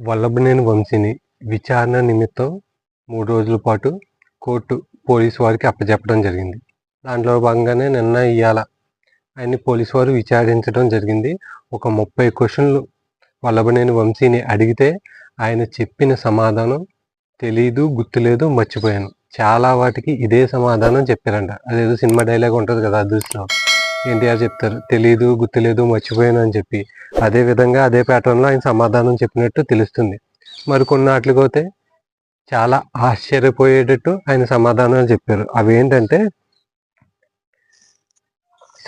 వల్లభనేని వంశీని విచారణ నిమిత్తం మూడు రోజుల పాటు కోర్టు పోలీసు వారికి అప్పచెప్పడం జరిగింది. దాంట్లో భాగంగానే నిన్న ఇవాళ ఆయన్ని పోలీసు వారు విచారించడం జరిగింది. ఒక ముప్పై క్వశ్చన్లు వల్లభనేని వంశీని అడిగితే ఆయన చెప్పిన సమాధానం తెలీదు గుర్తులేదు మర్చిపోయాను. చాలా వాటికి ఇదే సమాధానం చెప్పారంట. అదేదో సినిమా డైలాగ్ ఉంటుంది కదా అదృష్టం ఎన్టీఆర్ చెప్తారు తెలీదు గుర్తులేదు మర్చిపోయాను అని చెప్పి. అదే విధంగా అదే ప్యాటర్న్లో ఆయన సమాధానం చెప్పినట్టు తెలుస్తుంది. మరి కొన్ని పోతే చాలా ఆశ్చర్యపోయేటట్టు ఆయన సమాధానాలు చెప్పారు. అవేంటంటే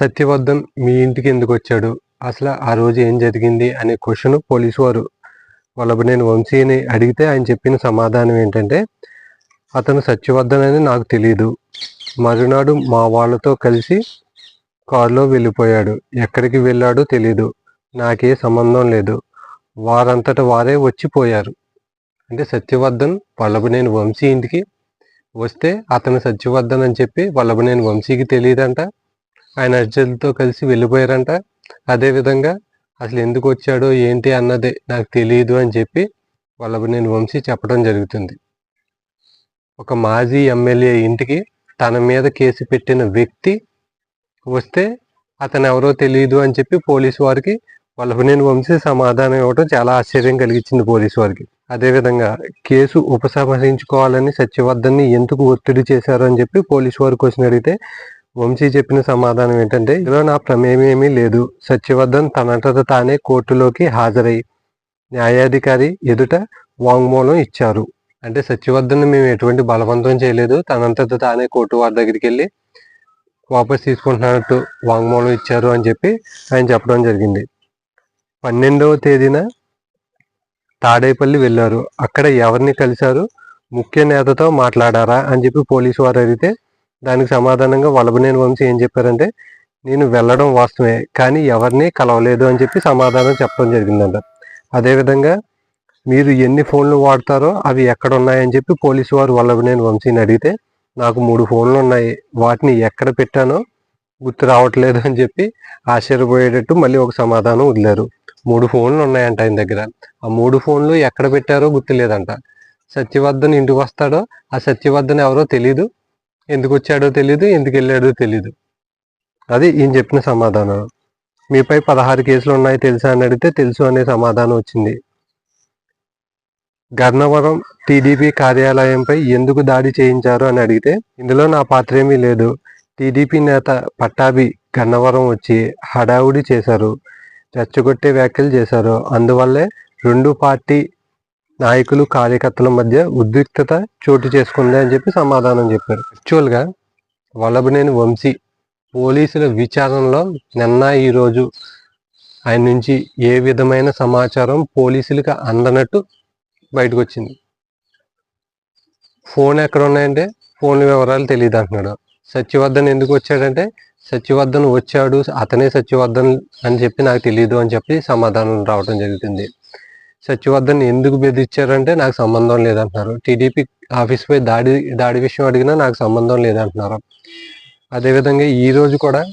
సత్యవర్ధన్ మీ ఇంటికి ఎందుకు వచ్చాడు? అసలు ఆ రోజు ఏం జరిగింది? అనే క్వశ్చన్ పోలీసు వారు వల్లభనేని వంశీని అడిగితే ఆయన చెప్పిన సమాధానం ఏంటంటే అతను సత్యవర్ధన్ అని నాకు తెలియదు మరునాడు మా వాళ్ళతో కలిసి కారులో వెళ్ళిపోయాడు. ఎక్కడికి వెళ్ళాడో తెలీదు. నాకే సంబంధం లేదు. వారంతట వారే వచ్చిపోయారు అంటే సత్యవర్ధన్ వల్లభనేని వంశీ ఇంటికి వస్తే అతను సత్యవర్ధన్ అని చెప్పి వల్లభనేని వంశీకి తెలియదంట. ఆయన అర్జులతో కలిసి వెళ్ళిపోయారంట. అదేవిధంగా అసలు ఎందుకు వచ్చాడో ఏంటి అన్నది నాకు తెలియదు అని చెప్పి వల్లభనేని వంశీ చెప్పడం జరుగుతుంది. ఒక మాజీ ఎమ్మెల్యే ఇంటికి తన మీద కేసు పెట్టిన వ్యక్తి వస్తే అతను ఎవరో తెలియదు అని చెప్పి పోలీసు వారికి వల్లభనేని వంశీ సమాధానం ఇవ్వడం చాలా ఆశ్చర్యం కలిగించింది పోలీసు వారికి. అదేవిధంగా కేసు ఉపసంహరించుకోవాలని సత్యవర్ధన్ని ఎందుకు ఒత్తిడి చేశారు అని చెప్పి పోలీసు వారు క్వశ్చన్ అడిగితే వంశీ చెప్పిన సమాధానం ఏంటంటే ఇందులో నా ప్రమేయం ఏమీ లేదు. సత్యవర్ధన్ తనంతట తానే కోర్టులోకి హాజరై న్యాయాధికారి ఎదుట వాంగ్మూలం ఇచ్చారు. అంటే సత్యవర్ధన్ మేము ఎటువంటి బలవంతం చేయలేదు. తనంతట తానే కోర్టు వారి దగ్గరికి వెళ్ళి వాపస్ తీసుకుంటున్నట్టు వాంగ్మూలం ఇచ్చారు అని చెప్పి ఆయన చెప్పడం జరిగింది. పన్నెండవ తేదీన తాడేపల్లి వెళ్ళారు. అక్కడ ఎవరిని కలిశారు? ముఖ్య నేతతో మాట్లాడారా అని చెప్పి పోలీసు వారు అడిగితే దానికి సమాధానంగా వలభనేని వంశీ ఏం చెప్పారంటే నేను వెళ్ళడం వాస్తవమే కానీ ఎవరిని కలవలేదు అని చెప్పి సమాధానం చెప్పడం జరిగిందంట. అదేవిధంగా మీరు ఎన్ని ఫోన్లు వాడతారో అవి ఎక్కడ ఉన్నాయని చెప్పి పోలీసు వారు వల్లభనేని వంశీని అడిగితే నాకు మూడు ఫోన్లు ఉన్నాయి. వాటిని ఎక్కడ పెట్టానో గుర్తు రావట్లేదు అని చెప్పి ఆశ్చర్యపోయేటట్టు మళ్ళీ ఒక సమాధానం వదిలేరు. మూడు ఫోన్లు ఉన్నాయంట ఆయన దగ్గర. ఆ మూడు ఫోన్లు ఎక్కడ పెట్టారో గుర్తులేదంట సత్యవర్ధన్ ఇంటికి వస్తాడో ఆ సత్యవర్ధన్ ఎవరో తెలీదు. ఎందుకు వచ్చాడో తెలీదు ఎందుకు వెళ్ళాడో తెలీదు. అది ఈయన చెప్పిన సమాధానం. మీపై పదహారు కేసులు ఉన్నాయి తెలుసా అని అడిగితే తెలుసు అనే సమాధానం వచ్చింది. గన్నవరం టీడీపీ కార్యాలయంపై ఎందుకు దాడి చేయించారు అని అడిగితే ఇందులో నా పాత్ర ఏమీ లేదు. టీడీపీ నేత పట్టాభి గన్నవరం వచ్చి హడావుడి చేశారు రెచ్చగొట్టే వ్యాఖ్యలు చేశారు. అందువల్లే రెండు పార్టీ నాయకులు కార్యకర్తల మధ్య ఉద్రిక్తత చోటు చేసుకుంది అని చెప్పి సమాధానం చెప్పారు. యాక్చువల్గా వల్లభనేని వంశీ పోలీసుల విచారణలో నిన్న ఈరోజు ఆయన నుంచి ఏ విధమైన సమాచారం పోలీసులకు అందనట్టు బయటకు వచ్చింది ఫోన్ ఎక్కడ ఉన్నాయంటే ఫోన్ వివరాలు తెలియదు అంటున్నాడు. సత్యవర్ధన్ ఎందుకు వచ్చాడంటే సత్యవర్ధన్ వచ్చాడు అతనే సత్యవర్ధన్ అని చెప్పి నాకు తెలియదు అని చెప్పి సమాధానం రావడం జరుగుతుంది. సత్యవర్ధన్ ఎందుకు బెదిరించారంటే నాకు సంబంధం లేదంటున్నారు. టీడీపీ ఆఫీస్పై దాడి దాడి విషయం అడిగినా నాకు సంబంధం లేదంటున్నారు. అదేవిధంగా ఈ రోజు కూడా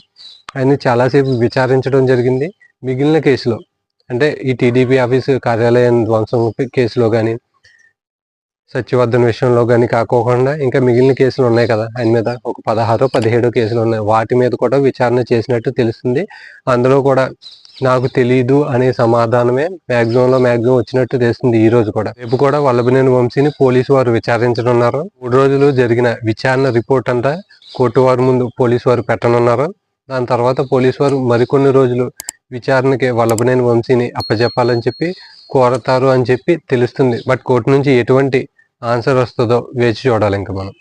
ఆయన చాలాసేపు విచారించడం జరిగింది. మిగిలిన కేసులో అంటే ఈ టీడీపీ ఆఫీస్ కార్యాలయం ధ్వంసం కేసులో కానీ సత్యవర్ధన్ విషయంలో కానీ కాకోకుండా ఇంకా మిగిలిన కేసులు ఉన్నాయి కదా. ఆయన మీద ఒక పదహారో పదిహేడో కేసులు ఉన్నాయి. వాటి మీద కూడా విచారణ చేసినట్టు తెలుస్తుంది. అందులో కూడా నాకు తెలియదు అనే సమాధానమే మ్యాక్సిమంలో మ్యాక్సిమం వచ్చినట్టు తెలుస్తుంది ఈ రోజు కూడా. రేపు కూడా వల్లభనేని వంశీని పోలీసు వారు విచారించనున్నారు. మూడు రోజులు జరిగిన విచారణ రిపోర్ట్ అంతా కోర్టు వారి ముందు పోలీసు వారు పెట్టనున్నారు. దాని తర్వాత పోలీసు వారు మరికొన్ని రోజులు విచారణకి వల్లభనేని వంశీని అప్పచెప్పాలని చెప్పి కోరతారు అని చెప్పి తెలుస్తుంది. బట్ కోర్టు నుంచి ఎటువంటి ఆన్సర్ వస్తుందో వేచి చూడాలి ఇంకా మనం.